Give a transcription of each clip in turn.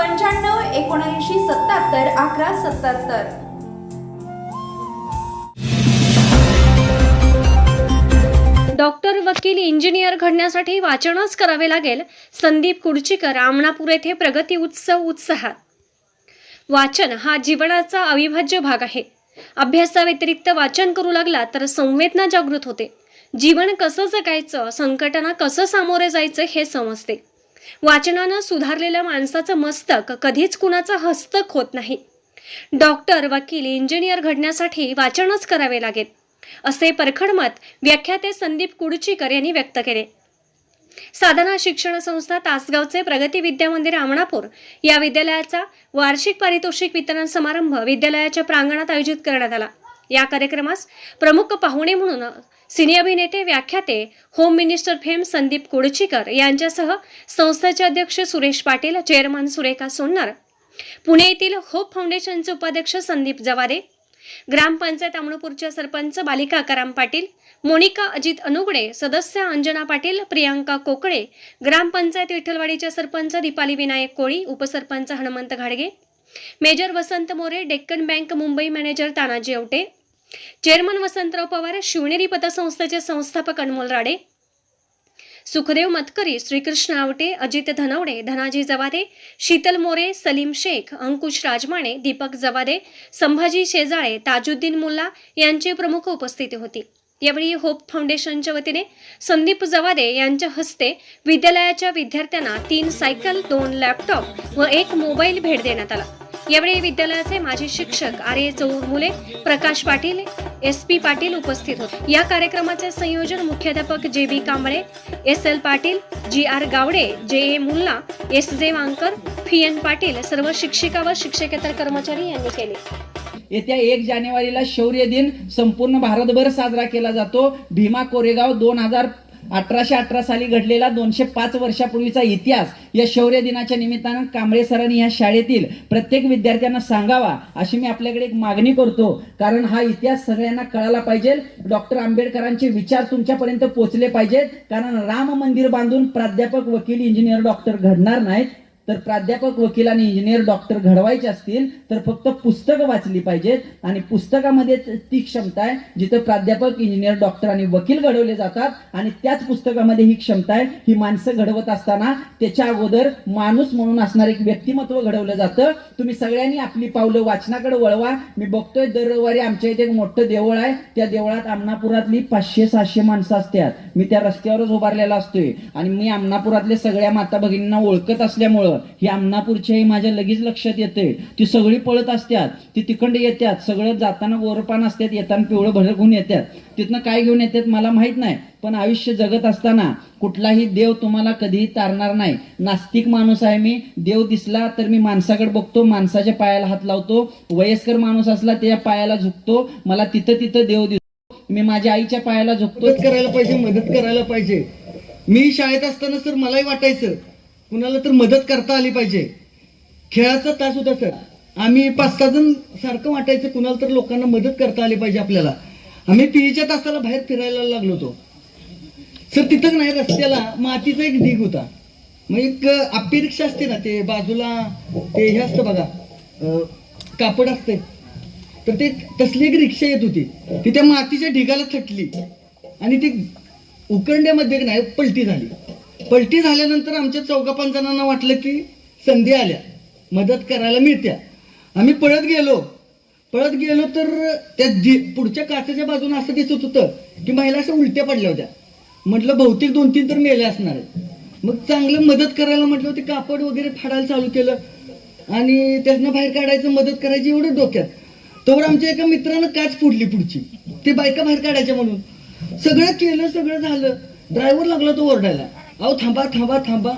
पंच्याण्णव एकोणऐंशी सत्याहत्तर अकरा सत्याहत्तर. डॉक्टर वकील इंजिनियर घडण्यासाठी वाचनच करावे लागेल. संदीप कुडचीकर आमणापूर येथे प्रगती उत्सव उत्साहात. वाचन हा जीवनाचा अविभाज्य भाग आहे. अभ्यासाव्यतिरिक्त वाचन करू लागला तर संवेदना जागृत होते. जीवन कसं जगायचं संकटांना कसं सामोरे जायचं हे समजते. वाचनानं सुधारलेल्या माणसाचं मस्तक कधीच कुणाचं हस्तक होत नाही. डॉक्टर वकील इंजिनियर घडण्यासाठी वाचनच करावे लागेल असे परखड मत व्याख्याते संदीप कुडचीकर यांनी व्यक्त केले. साधना शिक्षण संस्था तासगावचे प्रगती विद्या मंदिर आमणापूर या विद्यालयाचा वार्षिक पारितोषिक वितरण समारंभ विद्यालयाच्या प्रांगणात आयोजित करण्यात आला. या कार्यक्रमास प्रमुख पाहुणे म्हणून सिने अभिनेते व्याख्याते home minister fame Sandeep Kudchikar यांच्यासह संस्थेचे अध्यक्ष सुरेश पाटील चेअरमन सुरेखा सोन्नर. पुणे येथील होप फाउंडेशनचे उपाध्यक्ष संदीप जवादे ग्रामपंचायत अमणपूरच्या सरपंच बालिका कराम पाटील मोनिका अजित अनुगडे सदस्य अंजना पाटील प्रियांका कोकळे ग्रामपंचायत विठ्ठलवाडीच्या सरपंच दीपाली विनायक कोळी उपसरपंच हनुमंत घाडगे major Vasant More Deccan bank Mumbai manager Tanaji Aute chairman Vasantrao Pawar Shivneri पतसंस्थेचे संस्थापक अनमोल राडे सुखदेव मतकरी श्रीकृष्ण आवटे अजित धनवडे धनाजी जवादे शीतल मोरे सलीम शेख अंकुश राजमाणे दीपक जवादे संभाजी शेजाळे ताजुद्दीन मुल्ला यांची प्रमुख उपस्थिती होती. यावेळी होप फाउंडेशनच्या वतीने संदीप जवादे यांच्या हस्ते विद्यालयाच्या विद्यार्थ्यांना तीन सायकल दोन लॅपटॉप व एक मोबाईल भेट देण्यात आला. यावेळी विद्यालयाचे माजी शिक्षक R A Chaumule Prakash Patil S P Patil उपस्थित होते. या कार्यक्रमाचे संयोजन मुख्याध्यापक J B Kamble S L Patil G R Gawade J A Mulla S जे वांकर फी एन पाटील सर्व शिक्षिका व शिक्षकेतर कर्मचारी यांनी केले. येत्या एक जानेवारीला शौर्य दिन संपूर्ण भारतभर साजरा केला जातो. भीमा कोरेगाव दोन हजार अठराशे अठरा साली घडलेला दोनशे पाच वर्षापूर्वीचा इतिहास या शौर्य दिनाच्या निमित्तानं कांबळे सरांनी या शाळेतील प्रत्येक विद्यार्थ्यांना सांगावा अशी मी आपल्याकडे एक मागणी करतो. कारण हा इतिहास सगळ्यांना कळाला पाहिजे. डॉक्टर आंबेडकरांचे विचार तुमच्यापर्यंत पोहोचले पाहिजेत. कारण राम मंदिर बांधून प्राध्यापक वकील इंजिनियर डॉक्टर घडणार नाहीत. तर प्राध्यापक वकील आणि इंजिनियर डॉक्टर घडवायचे असतील तर फक्त पुस्तकं वाचली पाहिजेत. आणि पुस्तकामध्ये ती क्षमता आहे जिथं प्राध्यापक इंजिनियर डॉक्टर आणि वकील घडवले जातात. आणि त्याच पुस्तकामध्ये ही क्षमता आहे ही माणसं घडवत असताना त्याच्या अगोदर माणूस म्हणून असणार एक व्यक्तिमत्व घडवलं जातं. तुम्ही सगळ्यांनी आपली पावलं वाचनाकडे वळवा. मी बघतोय दर रविवारी आमच्या इथे एक मोठं देवळ आहे. त्या देवळात आमनापुरातली पाचशे सहाशे माणसं असतात. मी त्या रस्त्यावरच उभारलेला असतोय. आणि मी आमनापुरातले सगळ्या माता भगिनींना ओळखत असल्यामुळं ही आमनापूरची आई माझ्या लगेच लक्षात येते. ती सगळी पळत असतात ती तिकडे येतात सगळं जाताना गोरपान असतात येताना पिवळं भर घेऊन येतात तिथनं काय घेऊन येतात मला माहीत नाही. पण आयुष्य जगत असताना कुठलाही देव तुम्हाला कधीही तारणार नाही. नास्तिक माणूस आहे मी. देव दिसला तर मी माणसाकडे बघतो. माणसाच्या पायाला हात लावतो. वयस्कर माणूस असला त्याच्या पायाला झुकतो. मला तिथं तिथं देव दिसतो. मी माझ्या आईच्या पायाला झुकतो. करायला पाहिजे मदत करायला पाहिजे. मी शाळेत असताना सर मलाही वाटायचं कुणाला तर मदत करता आली पाहिजे. खेळाचा तास होता सर. आम्ही पाच सहा जण सारखं वाटायचं कुणाला तर लोकांना मदत करता आली पाहिजे आपल्याला. आम्ही पीईच्या तासाला बाहेर फिरायला लागलो होतो. सर तिथं नाही रस्त्याला मातीचा एक ढीग होता. मग एक आपी रिक्षा असते ना ते बाजूला ते हे असतं बघा कापड असते तर ते तसली एक रिक्षा येत होती. ती त्या मातीच्या ढिगाला थटली. आणि ती उकंड्यामध्ये नाही पलटी झाली. पलटी झाल्यानंतर आमच्या चौघा पाच जणांना वाटलं की संधी आल्या. मदत करायला मिळत्या. आम्ही पळत गेलो. पळत गेलो तर त्या जी पुढच्या काचेच्या बाजूने असं दिसत होतं की महिला अशा उलट्या पडल्या होत्या. म्हटलं बहुतेक दोन तीन तर मेले असणार आहेत. मग चांगलं मदत करायला म्हटलं ते कापड वगैरे फाडायला चालू केलं. आणि त्यांना बाहेर काढायचं मदत करायची एवढं डोक्यात. तोवर आमच्या एका मित्रानं काच फुटली पुढची. ते बायका बाहेर काढायच्या म्हणून. सगळं केलं सगळं झालं. ड्रायव्हर लागला तो ओरडायला. अहो थांबा थांबा थांबा.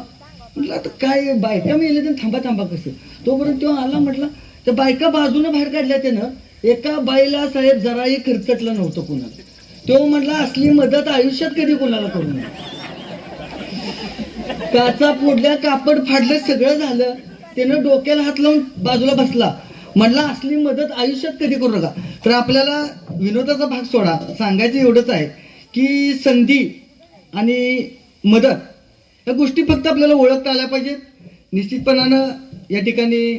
म्हटलं आता काय बायका मिळले तर थांबा थांबा कसं? तोपर्यंत तो आला म्हटला तर बायका बाजूने बाहेर काढल्या त्यानं एका बाईला साहेब जराही खर्चटलं नव्हतं कुणाला. तो म्हटला असली मदत आयुष्यात कधी कोणाला करू नये? काचा फोडल्या कापड फाडलं सगळं झालं. त्यानं डोक्याला हात लावून बाजूला बसला. म्हणला असली मदत आयुष्यात कधी करू नका. तर आपल्याला विनोदाचा भाग सोडा. सांगायचं एवढंच आहे की संधी आणि मदत या गोष्टी फक्त आपल्याला ओळखता आल्या पाहिजेत. निश्चितपणानं या ठिकाणी